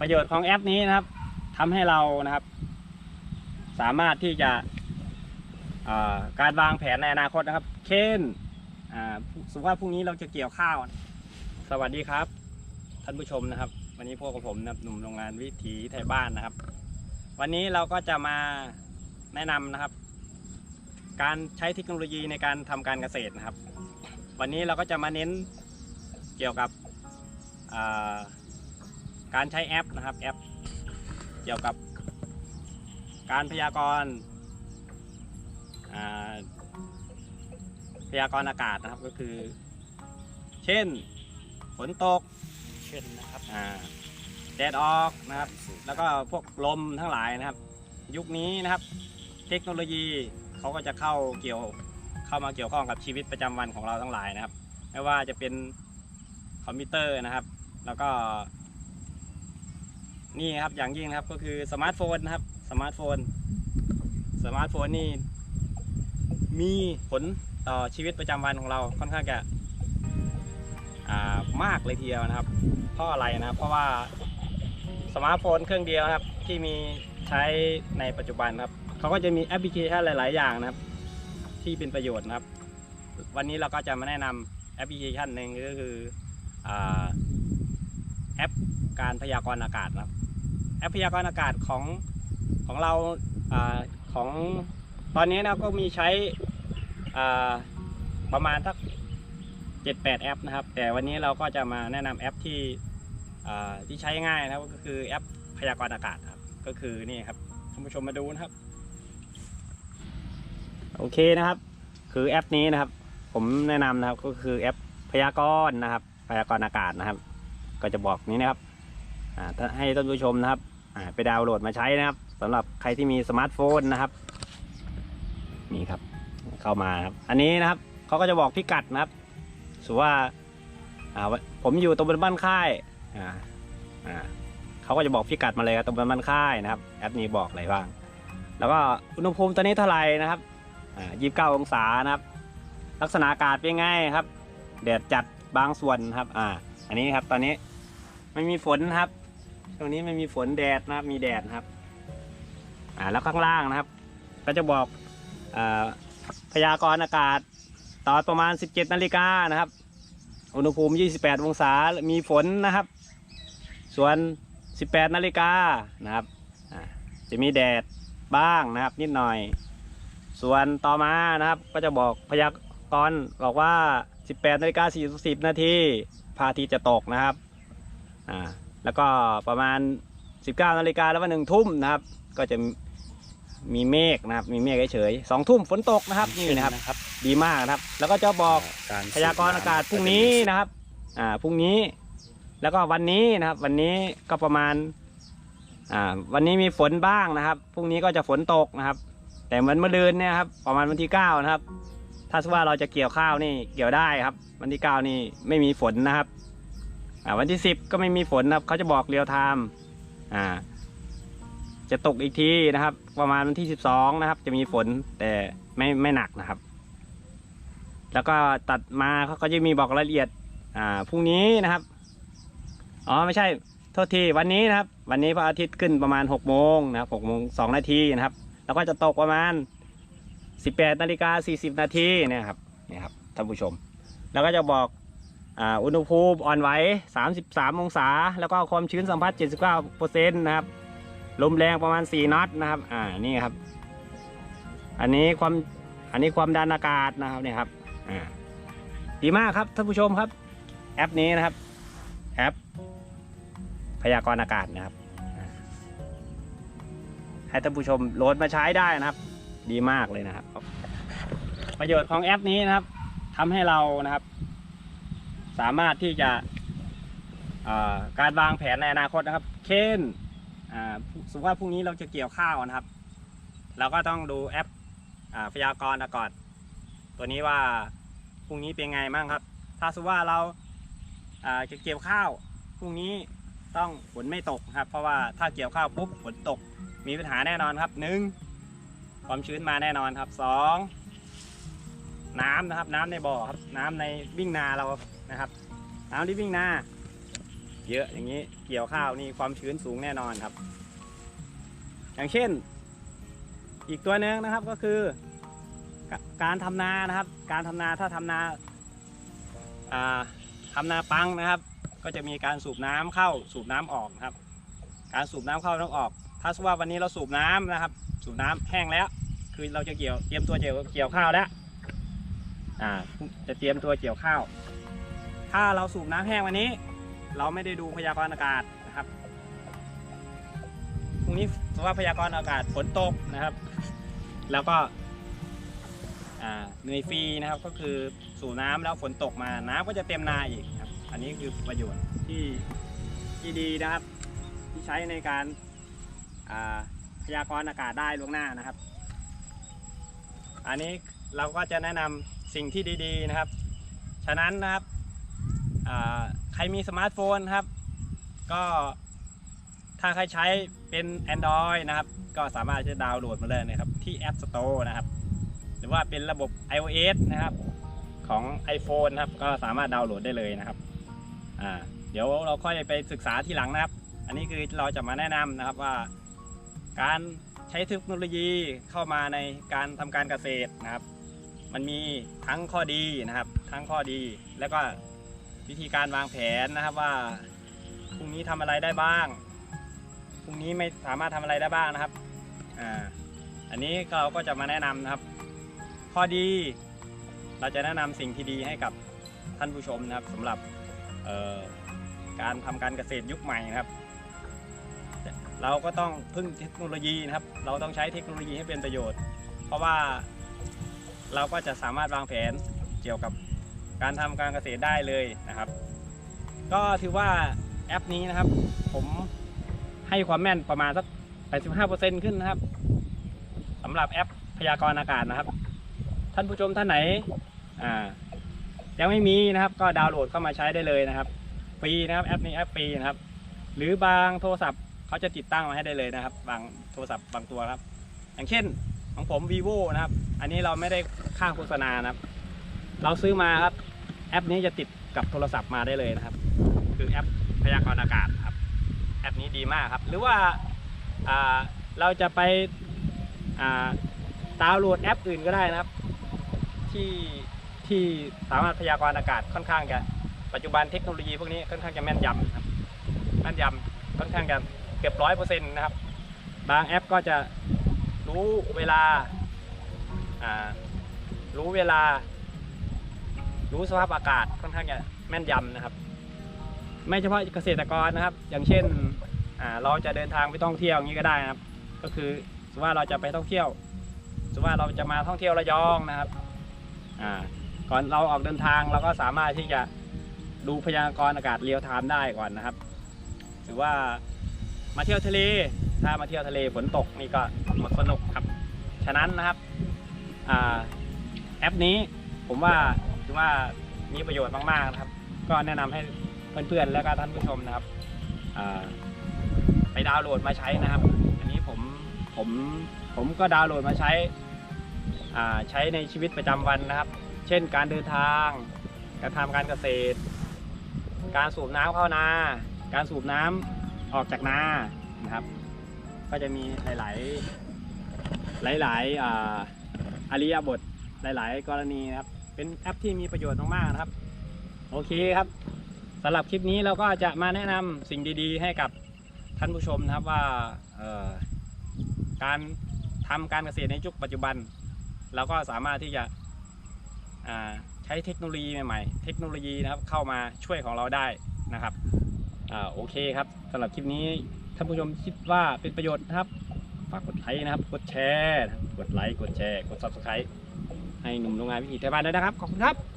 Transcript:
ประโยชน์ของแอปนี้นะครับทำให้เรานะครับ สามารถที่จะาการวางแผนในอนาคตนะครับ เช่นสมมติว่าพรุ่งนี้เราจะเกี่ยวข้าว สวัสดีครับ ท่านผู้ชมนะครับ วันนี้พวกกับผมนะหนุ่มโรงงานวิถีไทยบ้านนะครับ วันนี้เราก็จะมาแนะนำนะครับ การใช้เทคโนโลยีในการทำการเกษตรนะครับ วันนี้เราก็จะมาเน้นเกี่ยวกับ การใช้แอปนะครับแอป เกี่ยวกับการพยากรณ์อ่าพยากรณ์อากาศนะครับก็คือ เช่นฝนตกเช่นนะครับอ่าแดดออกนะครับ แล้วก็พวกลมทั้งหลายนะครับ ยุคนี้นะครับ เทคโนโลยีเขาก็จะเข้าเกี่ยวเข้ามาเกี่ยวข้องกับชีวิตประจำวันของเราทั้งหลายนะครับ ไม่ว่าจะเป็นคอมพิวเตอร์นะครับ แล้วก็ นี่ครับอย่างยิ่งนะครับก็คือสมาร์ทโฟนนะครับสมาร์ทโฟน สมาร์ทโฟนนี่มีผลต่อชีวิตประจำวันของเราค่อนข้างจะมากเลยทีเดียวนะครับ เพราะอะไรนะเพราะว่าสมาร์ทโฟนเครื่องเดียวนะครับที่มีใช้ในปัจจุบันครับเขาก็จะมีแอปพลิเคชันหลาย ๆ อย่างนะครับ ที่เป็นประโยชน์นะครับ วันนี้เราก็จะมาแนะนำแอปพลิเคชันหนึ่งก็คืออแอปการพยากรณ์อากาศนะครับ แอปพยากรณ์อากาศของของเราอของตอนนี้นะก็มีใช้ประมาณสักเจ็ดแปดแอปนะครับ แต่วันนี้เราก็จะมาแนะนำแอปที่ที่ใช้ง่ายนะครับก็คือแอปพยากรณ์อากาศครับ ก็คือนี่ครับท่านผู้ชมมาดูนะครับ โอเคนะครับ คือแอปนี้นะครับ ผมแนะนำนะครับก็คือแอปพยากรณ์นะครับ พยากรณ์อากาศนะครับ ก็จะบอกนี้นะครับให้ท่านผู้ชมนะครับ ไปดาวน์โหลดมาใช้นะครับสำหรับใครที่มีสมาร์ทโฟนนะครับ นี่ครับ เข้ามาครับ อันนี้นะครับเขาก็จะบอกพิกัดนะครับสมว่าผมอยู่ตรงบนบ้านค่ายอ่าอ่าเขาก็จะบอกพิกัดมาเลยครับตรงบนบ้านค่ายนะครับ แอปนี้บอกอะไรบ้าง แล้วก็อุณหภูมิตอนนี้เท่าไหร่นะครับอ่ายี่สิบเก้าองศานะครับ ลักษณะอากาศเป็นไงครับแดดจัดบางส่วนครับ อ่า อันนี้ครับตอนนี้ไม่มีฝนนะครับ ช่วงนี้ไม่มีฝนแดดนะครับ มีแดดนะครับ อ่าแล้วข้างล่างนะครับ ก็จะบอกอ่าพยากรณ์อากาศตอนประมาณ 17นาฬิกานะครับ อุณหภูมิ 28 องศา มีฝนนะครับ ส่วน 18นาฬิกานะครับอ่าจะมีแดดบ้างนะครับ นิดหน่อย ส่วนต่อมานะครับ ก็จะบอกพยากรณ์บอกว่า 18นาฬิกา40นาทีพระอาทิตย์จะตกนะครับ อ่า แล้วก็ประมาณ 19นาฬิกาแล้ววันหนึ่งทุ่มนะครับ ก็จะมีเมฆนะครับ มีเมฆเฉยๆสองทุ่มฝนตกนะครับ นี่นะครับนะครับดีมากนะครับ แล้วก็จะบอกการพยากรณ์อากาศพรุ่งนี้นะครับ อ่าพรุ่งนี้ แล้วก็วันนี้นะครับ วันนี้ก็ประมาณ อ่า วันนี้มีฝนบ้างนะครับพรุ่งนี้ก็จะฝนตกนะครับ แต่เหมือนเมื่อเดือนเนี่ยครับ ประมาณวันที่เก้านะครับ ถ้าสมมุติว่าเราจะเกี่ยวข้าวนี่เกี่ยวได้ครับ วันที่เก้านี่ไม่มีฝนนะครับอ่า วันที่สิบก็ไม่มีฝนนะครับเขาจะบอกเรียวไทม์อ่าจะตกอีกทีนะครับ ประมาณวันที่สิบสองนะครับ จะมีฝนแต่ไม่ไม่หนักนะครับ แล้วก็ตัดมาเขาก็จะมีบอกรายละเอียดอ่าพรุ่งนี้นะครับอ๋อไม่ใช่โทษทีวันนี้นะครับ วันนี้พระอาทิตย์ขึ้นประมาณหกโมงนะครับหกโมงสองนาทีนะครับ แล้วก็จะตกประมาณสิบแปดนาฬิกาสี่สิบนาทีเนี่ยครับนี่ครับท่านผู้ชม แล้วก็จะบอก อ่าอุณหภูมิอ่อนไหวสามสิบสามองศา แล้วก็ความชื้นสัมผัสเจ็ดสิบเก้าเปอร์เซ็นต์นะครับ ลมแรงประมาณสี่น็อตนะครับ อ่า นี่ครับ อันนี้ความ อันนี้ความดันอากาศนะครับเนี่ยครับ อ่า ดีมากครับท่านผู้ชมครับ แอปนี้นะครับ แอป พยากรณ์อากาศนะครับ ให้ท่านผู้ชมโหลดมาใช้ได้นะครับ ดีมากเลยนะครับ ประโยชน์ของแอปนี้นะครับทำให้เรานะครับ สามารถที่จะการวางแผนในอนาคตนะครับ เช่นสมมติว่าพรุ่งนี้เราจะเกี่ยวข้าวนะครับ เราก็ต้องดูแอปพยากรณ์อากาศตัวนี้ว่าพรุ่งนี้เป็นไงบ้างครับ ถ้าสมมติว่าเราอ่าจะเกี่ยวข้าวพรุ่งนี้ต้องฝนไม่ตกครับ เพราะว่าถ้าเกี่ยวข้าวปุ๊บฝนตกมีปัญหาแน่นอนครับหนึ่งความชื้นมาแน่นอนครับสองน้ำนะครับน้ำในบ่อครับน้ำในวิ่งนาเรา นะครับน้ำที่วิ่งนาเยอะอย่างนี้เกี่ยวข้าวนี่ความชื้นสูงแน่นอนครับ อย่างเช่น อีกตัวหนึ่งนะครับก็คือกการทำนานะครับ การทำนาถ้าทำนาอ่าทำนาปังนะครับ ก็จะมีการสูบน้ำเข้าสูบน้ำออกครับ การสูบน้ำเข้าน้ำออก ถ้าสมมติว่าวันนี้เราสูบน้ำนะครับ สูบน้ำแห้งแล้ว คือเราจะเกี่ยวเตรียมตัวเกี่ยวเกี่ยวข้าวแล้วจะเตรียมตัวเกี่ยวข้าว ถ้าเราสูบน้ำแห้งวันนี้ เราไม่ได้ดูพยากรณ์อากาศนะครับพรุ่งนี้สมมติว่าพยากรณ์อากาศฝนตกนะครับ แล้วก็เหนื่อยฟรีนะครับก็คือสู่น้ำแล้วฝนตกมาน้ำก็จะเต็มนาอีกครับ อันนี้คือประโยชน์ที่ที่ดีนะครับ ที่ใช้ในการาพยากรณ์อากาศได้ล่วงหน้านะครับ อันนี้เราก็จะแนะนำสิ่งที่ดี ๆนะครับ ฉะนั้นนะครับ ใครมีสมาร์ทโฟนครับ ก็ถ้าใครใช้เป็น Android นะครับ ก็สามารถจะดาวน์โหลดมาเลยนะครับ ที่ App Store นะครับ หรือว่าเป็นระบบ iOS นะครับ ของ iPhone นะครับ ก็สามารถดาวน์โหลดได้เลยนะครับอ่าเดี๋ยวเราค่อยไปศึกษาทีหลังนะครับ อันนี้คือเราจะมาแนะนำนะครับว่า การใช้เทคโนโลยีเข้ามาในการทำการเกษตรนะครับ มันมีทั้งข้อดีนะครับ ทั้งข้อดีแล้วก็ วิธีการวางแผนนะครับว่าพรุ่งนี้ทำอะไรได้บ้างพรุ่งนี้ไม่สามารถทำอะไรได้บ้างนะครับอ่าอันนี้เราก็จะมาแนะนำนะครับ ข้อดี เราจะแนะนำสิ่งที่ดีให้กับท่านผู้ชมนะครับสำหรับการทำการเกษตรยุคใหม่นะครับ เราก็ต้องพึ่งเทคโนโลยีนะครับ เราต้องใช้เทคโนโลยีให้เป็นประโยชน์ เพราะว่าเราก็จะสามารถวางแผนเกี่ยวกับ การทำการเกษตรได้เลยนะครับ ก็ถือว่าแอปนี้นะครับ ผมให้ความแม่นประมาณสัก 85%ขึ้นนะครับสำหรับแอปพยากรณ์อากาศนะครับ ท่านผู้ชมท่านไหนอ่ายังไม่มีนะครับ ก็ดาวน์โหลดเข้ามาใช้ได้เลยนะครับฟรีนะครับแอปนี้แอปฟรีนะครับ หรือบางโทรศัพท์เขาจะติดตั้งมาให้ได้เลยนะครับ บางโทรศัพท์บางตัวครับ อย่างเช่นของผม vivo นะครับ อันนี้เราไม่ได้ค่าโฆษณานะครับ เราซื้อมาครับ แอปนี้จะติดกับโทรศัพท์มาได้เลยนะครับ คือแอปพยากรณ์อากาศครับ แอปนี้ดีมากครับ หรือว่าเราจะไปดาวน์โหลดแอปอื่นก็ได้นะครับ ที่ที่สามารถพยากรณ์อากาศค่อนข้างจะปัจจุบันเทคโนโลยีพวกนี้ค่อนข้างจะแม่นยำนะครับแม่นยำค่อนข้างจะเกือบร้อยเปอร์เซ็นต์นะครับ บางแอปก็จะรู้เวลารู้เวลา รู้สภาพอากาศค่อนข้างจะแม่นยำนะครับ ไม่เฉพาะเกษตรกรนะครับ อย่างเช่นเราจะเดินทางไปท่องเที่ยวอย่างนี้ก็ได้นะครับ ก็คือสมมติว่าเราจะไปท่องเที่ยวสมมติว่าเราจะมาท่องเที่ยวระยองนะครับก่อนเราออกเดินทางเราก็สามารถที่จะดูพยากรณ์อากาศเรียลไทม์ได้ก่อนนะครับ หรือว่ามาเที่ยวทะเล ถ้ามาเที่ยวทะเลฝนตกนี่ก็หมดสนุกครับ ฉะนั้นนะครับอแอปนี้ผมว่า ถือว่ามีประโยชน์มากๆนะครับ ก็แนะนำให้เพื่อนๆและก็ท่านผู้ชมนะครับไปดาวน์โหลดมาใช้นะครับ อันนี้ผมผมผมก็ดาวน์โหลดมาใช้ใช้ในชีวิตประจำวันนะครับ เช่นการเดินทางการทำการเกษตร การสูบน้ำเข้านา การสูบน้ำออกจากนานะครับ ก็จะมีหลาย ๆ หลายๆออริยบทหลาย ๆ กรณีนะครับ เป็นแอปที่มีประโยชน์มากๆนะครับ โอเคครับสำหรับคลิปนี้เราก็จะมาแนะนำสิ่งดีๆ ให้กับท่านผู้ชมนะครับว่าการทำการเกษตรในยุคปัจจุบัน เราก็สามารถที่จะใช้เทคโนโลยีใหม่ๆ เทคโนโลยีนะครับเข้ามาช่วยของเราได้นะครับอโอเคครับสำหรับคลิปนี้ท่านผู้ชมคิดว่าเป็นประโยชน์นะครับฝากกดไลค์นะครับ กดแชร์ กดไลค์ กดแชร์ กด subscribe ให้หนุ่มโรงงานวิถีไทยบ้านด้วยนะครับ ขอบคุณครับ